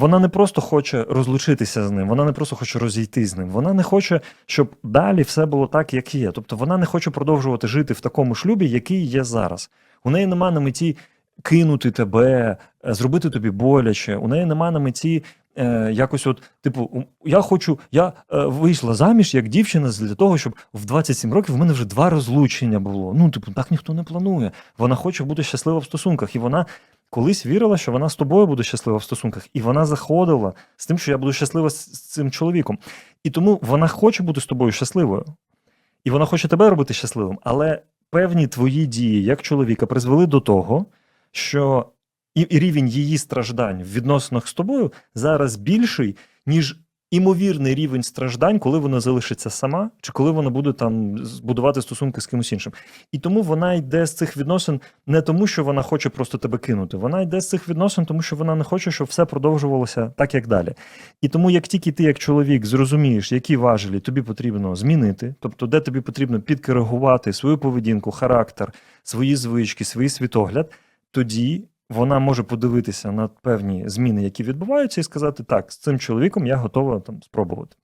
Вона не просто хоче розлучитися з ним, вона не просто хоче розійти з ним. Вона не хоче, щоб далі все було так, як є. Тобто вона не хоче продовжувати жити в такому шлюбі, який є зараз. У неї нема на меті кинути тебе, е, зробити тобі боляче. У неї нема на меті. Е, якось, от, типу, я хочу, я е, вийшла заміж як дівчина для того, щоб в 27 років в мене вже два розлучення було. Ну, типу, так ніхто не планує. Вона хоче бути щаслива в стосунках, і вона колись вірила, що вона з тобою буде щаслива в стосунках, і вона заходила з тим, що я буду щаслива з, цим чоловіком. І тому вона хоче бути з тобою щасливою, і вона хоче тебе робити щасливим, але певні твої дії як чоловіка призвели до того, що і рівень її страждань в відносинах з тобою зараз більший, ніж імовірний рівень страждань, коли вона залишиться сама, чи коли вона буде там збудувати стосунки з кимось іншим. І тому вона йде з цих відносин не тому, що вона хоче просто тебе кинути. Вона йде з цих відносин, тому що вона не хоче, щоб все продовжувалося так, як далі. І тому, як тільки ти, як чоловік, зрозумієш, які важелі тобі потрібно змінити, тобто де тобі потрібно підкоригувати свою поведінку, характер, свої звички, свій світогляд, тоді вона може подивитися на певні зміни, які відбуваються, і сказати: так, з цим чоловіком я готова там спробувати.